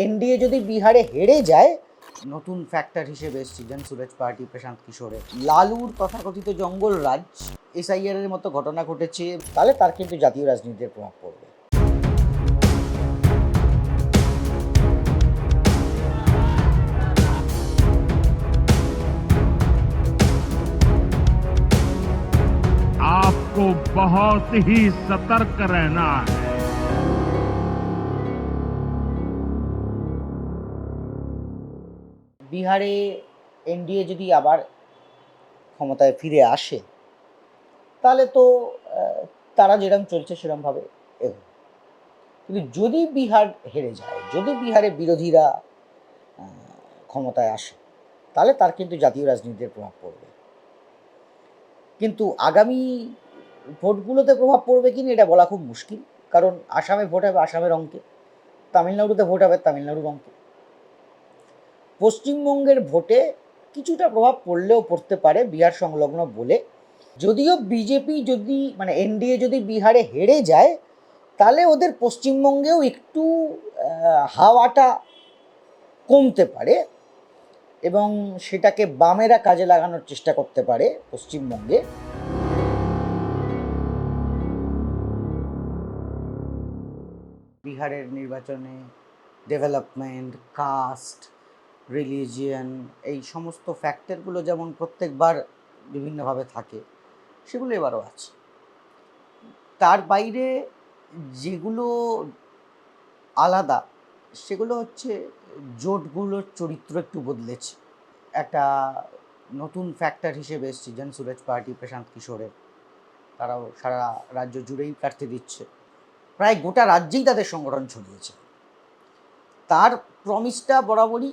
NDA যদি বিহারে হেরে যায় নতুন ফ্যাক্টর হিসেবে এসেছিলেন সুরজ পার্টি প্রশান্ত কিশোরের লালুর তথাকথিত জঙ্গল রাজ এসআইআর এর মতো ঘটনা ঘটেছে তাহলে তার কিন্তু জাতীয় রাজনীতিতে প্রভাব পড়বে आपको बहुत ही सतर्क रहना है বিহারে এনডিএ যদি আবার ক্ষমতায় ফিরে আসে, তাহলে তো তারা যেরকম চলছে সেরকমভাবে এগোবে। কিন্তু যদি বিহার হেরে যায়, যদি বিহারে বিরোধীরা ক্ষমতায় আসে, তাহলে তার কিন্তু জাতীয় রাজনীতিতে প্রভাব পড়বে। কিন্তু আগামী ভোটগুলোতে প্রভাব পড়বে কিনা এটা বলা খুব মুশকিল। কারণ আসামে ভোট হবে আসামের অঙ্কে, তামিলনাড়ুতে ভোট হবে তামিলনাড়ুর অঙ্কে। পশ্চিমবঙ্গের ভোটে কিছুটা প্রভাব পড়লেও পড়তে পারে বিহার সংলগ্ন বলে। যদিও বিজেপি যদি মানে এনডিএ যদি বিহারে হেরে যায়, তাহলে ওদের পশ্চিমবঙ্গেও একটু হাওয়াটা কমতে পারে এবং সেটাকে বামেরা কাজে লাগানোর চেষ্টা করতে পারে পশ্চিমবঙ্গে। বিহারের নির্বাচনে ডেভেলপমেন্ট কাস্ট রিলিজিয়ন এই সমস্ত ফ্যাক্টরগুলো যেমন প্রত্যেকবার বিভিন্নভাবে থাকে, সেগুলো এবারও আছে। তার বাইরে যেগুলো আলাদা, সেগুলো হচ্ছে জোটগুলোর চরিত্র একটু বদলেছে। একটা নতুন ফ্যাক্টর হিসেবে এসছে যেন সুরজ পার্টি, প্রশান্ত কিশোরের। তারাও সারা রাজ্য জুড়েই প্রার্থী দিচ্ছে। প্রায় গোটা রাজ্যেই তাদের সংগঠন ছড়িয়েছে। তার প্রমিসটা বরাবরই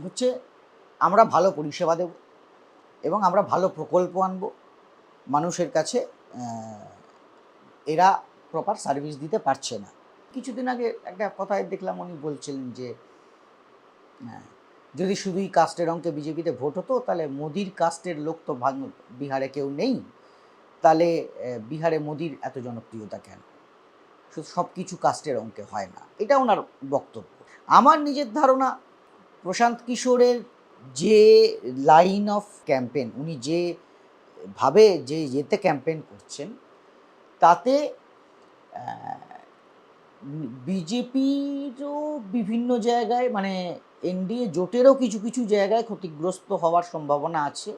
হচ্ছে আমরা ভালো পরিষেবা দেব এবং আমরা ভালো প্রকল্প আনব। মানুষের কাছে এরা প্রপার সার্ভিস দিতে পারছে না। কিছুদিন আগে একটা কথায় দেখলাম, উনি বলছিলেন যে যদি শুধুই কাস্টের অঙ্কে বিজেপিতে ভোট হতো, তাহলে মোদির কাস্টের লোক তো ভাগ- বিহারে কেউ নেই। তাহলে বিহারে মোদির এত জনপ্রিয়তা কেন? শুধু সব কিছু কাস্টের অঙ্কে হয় না। এটা ওনার বক্তব্য। আমার নিজের ধারণা প্রশান্ত কিশোরের যে লাইন অফ ক্যাম্পেন উনি যে ভাবে যে যেতে ক্যাম্পেন করছেন, তাতে বিজেপিরও বিভিন্ন জায়গায় মানে এনডিএ জোটেরও কিছু কিছু জায়গায় ক্ষতিগ্রস্ত হওয়ার সম্ভাবনা আছে।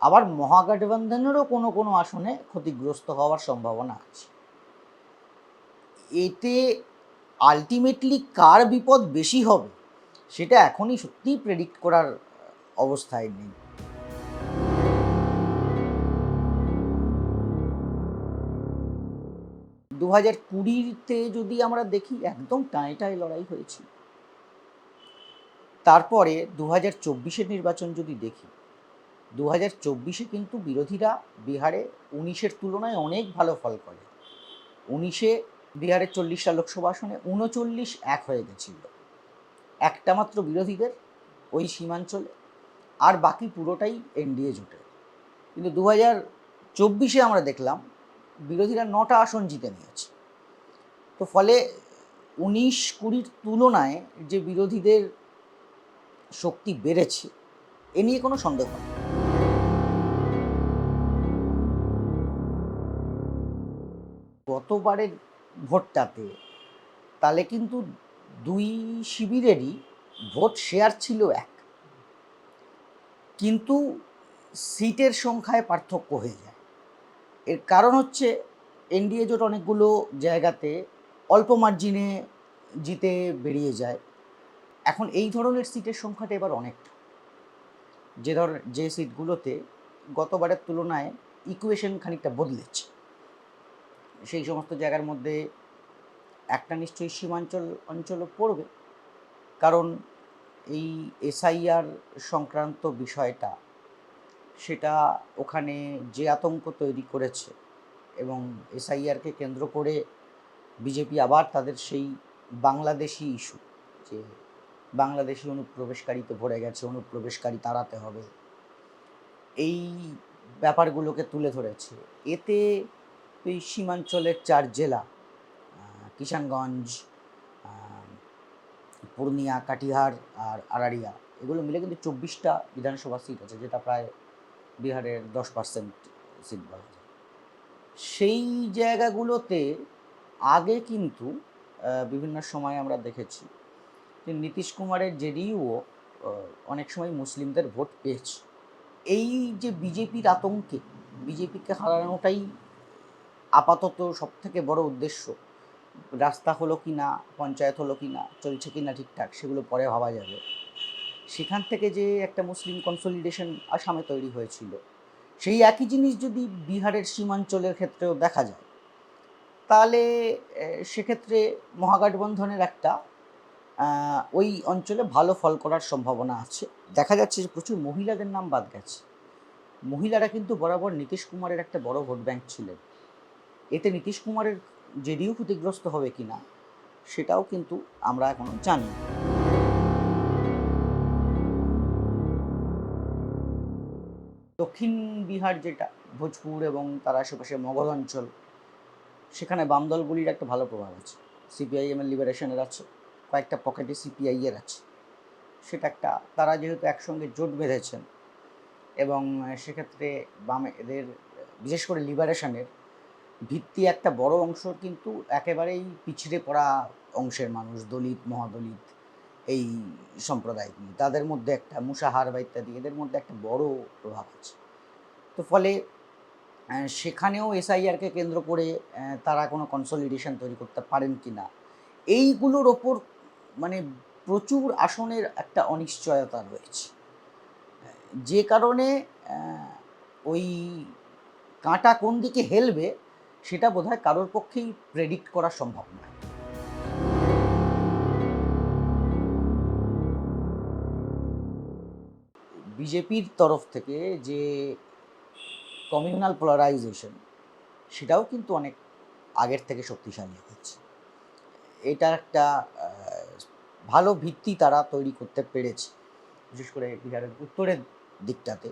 আবার মহাগঠবন্ধনেরও কোনো কোনো আসনে ক্ষতিগ্রস্ত হওয়ার সম্ভাবনা আছে। এতে আলটিমেটলি কার বিপদ বেশি হবে? সেটা এখনই সত্যিই প্রেডিক্ট করার অবস্থায় নেই। দু হাজার কুড়িতে যদি আমরা দেখি, একদম টাই টাই লড়াই হয়েছিল তারপরে দু হাজার চব্বিশের নির্বাচন যদি দেখি দু হাজার চব্বিশে কিন্তু বিরোধীরা বিহারে উনিশের তুলনায় অনেক ভালো ফল করে। উনিশে বিহারের চল্লিশটা লোকসভা আসনে উনচল্লিশ এক হয়ে গেছিল। একটা মাত্র বিরোধীদের ওই সীমাঞ্চলে। আর বাকি পুরোটাই এনডিএ জোটের কিন্তু দু হাজার চব্বিশে আমরা দেখলাম, বিরোধীরা নটা আসন জিতে নিয়েছে। তো ফলে উনিশ কুড়ির তুলনায় যে বিরোধীদের শক্তি বেড়েছে, এ নিয়ে কোনো সন্দেহ নেই। গতবারের ভোটটাতে তাহলে কিন্তু দুই শিবিরেরই ভোট শেয়ার ছিল এক। কিন্তু সিটের সংখ্যায় পার্থক্য হয়ে যায়। এর কারণ হচ্ছে এনডিএ জোট অনেকগুলো জায়গাতে অল্প মার্জিনে জিতে বেরিয়ে যায়। এখন এই ধরনের সিটের সংখ্যাটা এবার অনেকটা যে ধর, যে সিটগুলোতে গতবারের তুলনায় ইকুয়েশন খানিকটা বদলেছে। সেই সমস্ত জায়গার মধ্যে একটা নিশ্চয়ই সীমাঞ্চল অঞ্চলও পড়বে। কারণ এই এসআইআর সংক্রান্ত বিষয়টা, সেটা ওখানে যে আতঙ্ক তৈরি করেছে এবং এসআইআরকে কেন্দ্র করে বিজেপি আবার তাদের সেই বাংলাদেশি ইস্যু, যে বাংলাদেশি অনুপ্রবেশকারীতে ভরে গেছে, অনুপ্রবেশকারী তাড়াতে হবে, এই ব্যাপারগুলোকে তুলে ধরেছে। এতে এই সীমাঞ্চলের চার জেলা কিষানগঞ্জ আহ, পূর্ণিয়া কাটিহার আর আরারিয়া এগুলো মিলে কিন্তু চব্বিশটা বিধানসভা সিট আছে যেটা প্রায় বিহারের দশ পার্সেন্ট সিট বলা যায়। সেই জায়গাগুলোতে আগে কিন্তু বিভিন্ন সময় আমরা দেখেছি যে নীতিশ কুমারের জেডিইউ অনেক সময় মুসলিমদের ভোট পেয়েছে। এই যে বিজেপির আতঙ্কে বিজেপিকে হারানোটাই আপাতত সব থেকে বড় উদ্দেশ্য রাস্তা হলো কি না, পঞ্চায়েত হলো কি না, চলছে কি না ঠিকঠাক, সেগুলো পরে ভাবা যাবে। সেখান থেকে যে একটা মুসলিম কনসলিডেশন আসামে তৈরি হয়েছিল, সেই একই জিনিস যদি বিহারের সীমাঞ্চলের ক্ষেত্রেও দেখা যায়, তাহলে সেক্ষেত্রে মহাগঠবন্ধনের একটা ওই অঞ্চলে ভালো ফল করার সম্ভাবনা আছে। দেখা যাচ্ছে যে প্রচুর মহিলাদের নাম বাদ গেছে। মহিলারা কিন্তু বরাবর নীতিশ কুমারের একটা বড় ভোট ব্যাংক ছিলেন। এতে নীতিশ কুমারের জেডিও ক্ষতিগ্রস্ত হবে কি না সেটাও কিন্তু আমরা এখনও জানি না। দক্ষিণ বিহার যেটা, ভোজপুর এবং তার আশেপাশে মগধ অঞ্চল, সেখানে বাম দলগুলির একটা ভালো প্রভাব আছে সিপিআইএম এর লিবারেশনের আছে, কয়েকটা পকেটে সিপিআই এর আছে সেটা একটা, তারা যেহেতু একসঙ্গে জোট বেঁধেছেন এবং সেক্ষেত্রে বামে এদের, বিশেষ করে লিবারেশনের ভিত্তি একটা বড় অংশ কিন্তু একেবারেই পিছড়ে পড়া অংশের মানুষ, দলিত, মহাদলিত এই সম্প্রদায়গুলি। তাদের মধ্যে একটা মুসাহার বা ইত্যাদি, এদের মধ্যে একটা বড় প্রভাব আছে। তো ফলে সেখানেও এসআইআরকে কেন্দ্র করে তারা কোনো কনসলিডেশন তৈরি করতে পারেন কি না, এইগুলোর ওপর মানে প্রচুর আসনের একটা অনিশ্চয়তা রয়েছে। যে কারণে ওই কাঁটা কোন দিকে হেলবে সেটা বোধহয় কারোর পক্ষেই প্রেডিক্ট করা সম্ভব নয়। বিজেপির তরফ থেকে যে কমিউনাল পোলারাইজেশন সেটাও কিন্তু অনেক আগের থেকে শক্তিশালী হয়েছে। এটা একটা ভালো ভিত্তি তারা তৈরি করতে পেরেছে, বিশেষ করে বিহারের উত্তরের দিকটাতে,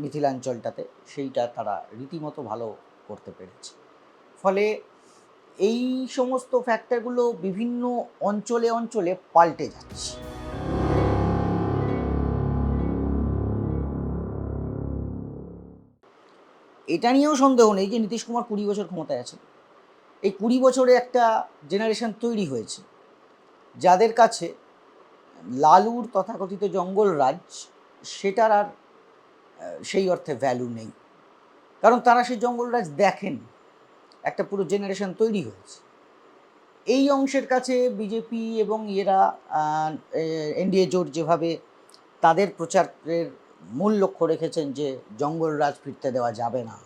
মিথিলাঞ্চলটাতে, সেইটা তারা রীতিমতো ভালো করতে পেরেছে। ফলে এই সমস্ত ফ্যাক্টরগুলো বিভিন্ন অঞ্চলে অঞ্চলে পাল্টে যাচ্ছে। এটা নিয়েও সন্দেহ নেই যে নীতিশ কুমার কুড়ি বছর ক্ষমতায় আছে এই কুড়ি বছরে একটা জেনারেশন তৈরি হয়েছে। যাদের কাছে লালুর তথাকথিত জঙ্গল রাজ, সেটার আর সেই অর্থে ভ্যালু নেই। কারণ তারা সেই জঙ্গলরাজ দেখেন একটা পুরো জেনারেশন তৈরি হয়েছে। এই অংশের কাছে বিজেপি এবং এরা এনডিএ জোট যেভাবে তাদের প্রচারের মূল লক্ষ্য রেখেছেন যে জঙ্গলরাজ ফিরতে দেওয়া যাবে না,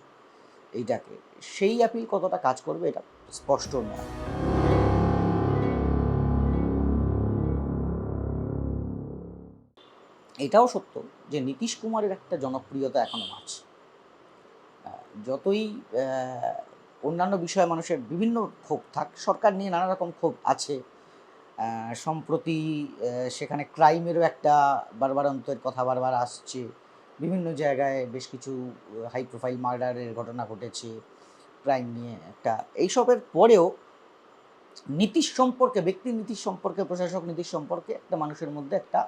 এইটাকে, সেই অ্যাপিল কতটা কাজ করবে এটা স্পষ্ট নয়। এটাও সত্য যে নীতিশ কুমারের একটা জনপ্রিয়তা এখনও আছে। যতই অন্যান্য বিষয়ে মানুষের বিভিন্ন ক্ষোভ থাক, সরকার নিয়ে নানা রকম ক্ষোভ আছে। সম্প্রতি সেখানে ক্রাইমেরও একটা বারবারন্তের কথা বারবার আসছে। বিভিন্ন জায়গায় বেশ কিছু হাই প্রোফাইল মার্ডারের ঘটনা ঘটেছে ক্রাইম নিয়ে একটা। এইসবের পরেও নীতিশ সম্পর্কে ব্যক্তি নীতিশ সম্পর্কে, প্রশাসক নীতিশ সম্পর্কে একটা মানুষের মধ্যে একটা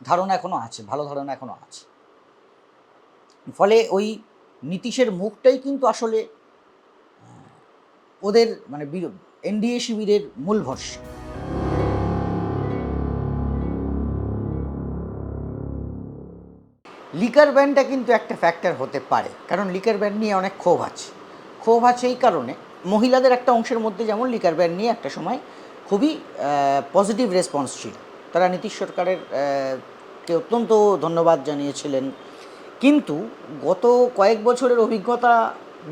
ধারণা এখনও আছে, ভালো ধারণা এখনও আছে। ফলে ওই নীতিশের মুখটাই কিন্তু আসলে ওদের মানে এনডিএ শিবিরের মূল ভরসা। লিকার ব্যান্ডটা কিন্তু একটা ফ্যাক্টর হতে পারে, কারণ লিকার ব্যান্ড নিয়ে অনেক ক্ষোভ আছে। ক্ষোভ আছে এই কারণে মহিলাদের একটা অংশের মধ্যে যেমন লিকার ব্যান্ড নিয়ে একটা সময় খুবই পজিটিভ রেসপন্স ছিল। তারা নীতিশ সরকারের কে অত্যন্ত ধন্যবাদ জানিয়েছিলেন কিন্তু গত কয়েক বছরের অভিজ্ঞতা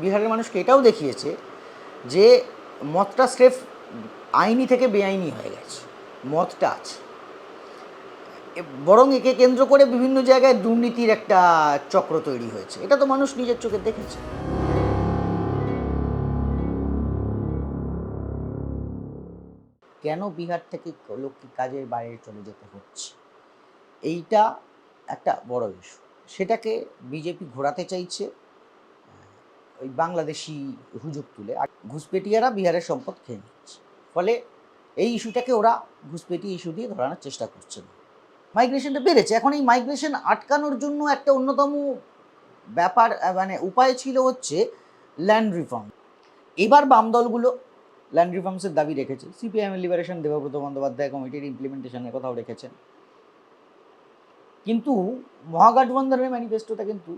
বিহারের মানুষকে এটাও দেখিয়েছে যে মদটা স্রেফ আইনি থেকে বেআইনি হয়ে গেছে মদটা আছে। বরং একে কেন্দ্র করে বিভিন্ন জায়গায় দুর্নীতির একটা চক্র তৈরি হয়েছে, এটা তো মানুষ নিজের চোখে দেখেছে। কেন বিহার থেকে লোককে কাজের বাইরে চলে যেতে হচ্ছে? এইটা একটা বড় ইস্যু সেটাকে বিজেপি ঘোরাতে চাইছে ওই বাংলাদেশি হুজুগ তুলে। আর ঘুষপেটিয়ারা বিহারের সম্পদ খেয়ে নিচ্ছে। ফলে এই ইস্যুটাকে ওরা ঘুষপেটি ইস্যু দিয়ে ধরানোর চেষ্টা করছে না। মাইগ্রেশনটা বেড়েছে। এখন এই মাইগ্রেশন আটকানোর জন্য একটা অন্যতম ব্যাপার মানে উপায় ছিল হচ্ছে ল্যান্ড রিফর্ম। এবার বাম দলগুলো ল্যান্ড রিফর্মসের দাবি রেখেছে। সিপিআইএম লিবারেশন দেবব্রত বন্দ্যোপাধ্যায় কমিটির ইমপ্লিমেন্টেশনের কথাও রেখেছেন। কিন্তু মহাগঠবন্ধনের ম্যানিফেস্টোতে কিন্তু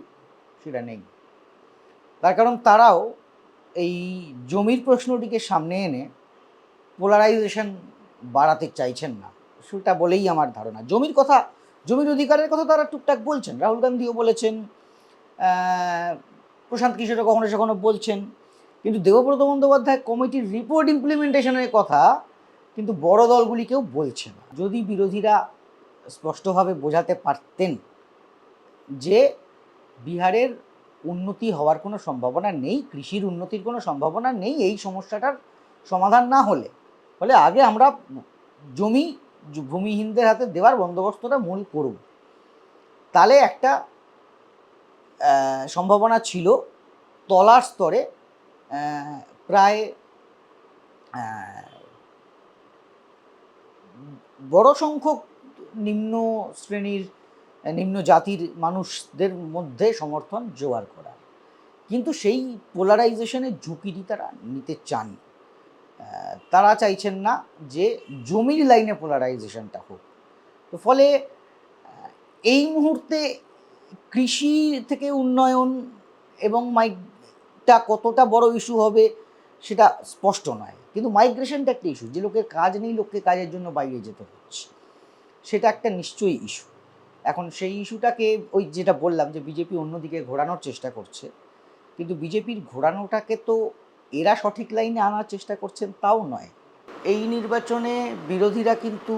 সেটা নেই। তার কারণ তারাও এই জমির প্রশ্নটিকে সামনে এনে পোলারাইজেশন বাড়াতে চাইছেন না। সেটা বলেই আমার ধারণা। জমির কথা, জমির অধিকারের কথা তারা টুকটাক বলছেন। রাহুল গান্ধীও বলেছেন প্রশান্ত কিশোরও কখনো কখনো বলছেন। কিন্তু দেবব্রত বন্দ্যোপাধ্যায় কমিটির রিপোর্ট ইমপ্লিমেন্টেশনের কথা কিন্তু বড় দলগুলিকেও বলছে না। যদি বিরোধীরা স্পষ্টভাবে বোঝাতে পারতেন যে বিহারের উন্নতি হওয়ার কোনো সম্ভাবনা নেই, কৃষির উন্নতির কোনো সম্ভাবনা নেই, এই সমস্যাটার সমাধান না হলে। ফলে আগে আমরা জমি, ভূমিহীনদের হাতে দেওয়ার বন্দোবস্তটা মূল করব। তাহলে একটা সম্ভাবনা ছিল তলার স্তরে প্রায় বড় সংখ্যক নিম্ন শ্রেণির নিম্ন জাতির মানুষদের মধ্যে সমর্থন জোগাড় করা। কিন্তু সেই পোলারাইজেশনের ঝুঁকিটি তারা নিতে চান। তারা চাইছেন না যে জমির লাইনে পোলারাইজেশনটা হোক। তো ফলে এই মুহূর্তে কৃষি থেকে উন্নয়ন এবং মাইকটা কতটা বড় ইস্যু হবে সেটা স্পষ্ট নয়। কিন্তু মাইগ্রেশনটা একটা ইস্যু যে লোকের কাজ নেই, লোককে কাজের জন্য বাইরে যেতে হচ্ছে। সেটা একটা নিশ্চয়ই ইস্যু এখন সেই ইস্যুটাকে ওই যেটা বললাম যে বিজেপি অন্যদিকে ঘোরানোর চেষ্টা করছে, কিন্তু বিজেপির ঘোরানোটাকে তো এরা সঠিক লাইনে আনার চেষ্টা করছেন তাও নয়। এই নির্বাচনে বিরোধীরা কিন্তু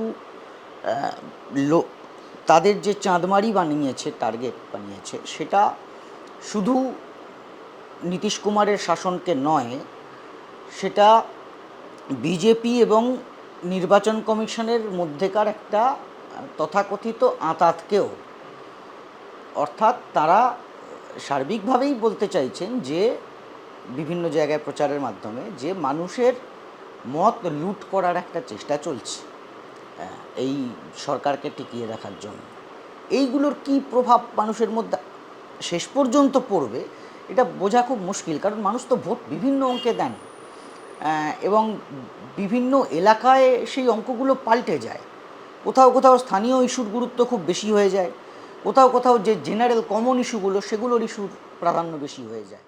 তাদের যে চাঁদমারি বানিয়েছে টার্গেট বানিয়েছে, সেটা শুধু নীতিশ কুমারের শাসনকে নয়, সেটা বিজেপি এবং নির্বাচন কমিশনের মধ্যেকার একটা তথাকথিত আঁতাতকেও। অর্থাৎ তারা সার্বিকভাবেই বলতে চাইছেন যে, বিভিন্ন জায়গায় প্রচারের মাধ্যমে যে মানুষের মত লুট করার একটা চেষ্টা চলছে এই সরকারকে টিকিয়ে রাখার জন্য। এইগুলোর কি প্রভাব মানুষের মধ্যে শেষ পর্যন্ত পড়বে, এটা বোঝা খুব মুশকিল, কারণ মানুষ তো ভোট বিভিন্ন অঙ্কে দেন এবং বিভিন্ন এলাকায় সেই অঙ্কগুলো পাল্টে যায়। কোথাও কোথাও স্থানীয় ইস্যুর গুরুত্ব খুব বেশি হয়ে যায়, কোথাও কোথাও যে জেনারেল কমন ইস্যুগুলো সেগুলোর ইস্যুর প্রাধান্য বেশি হয়ে যায়।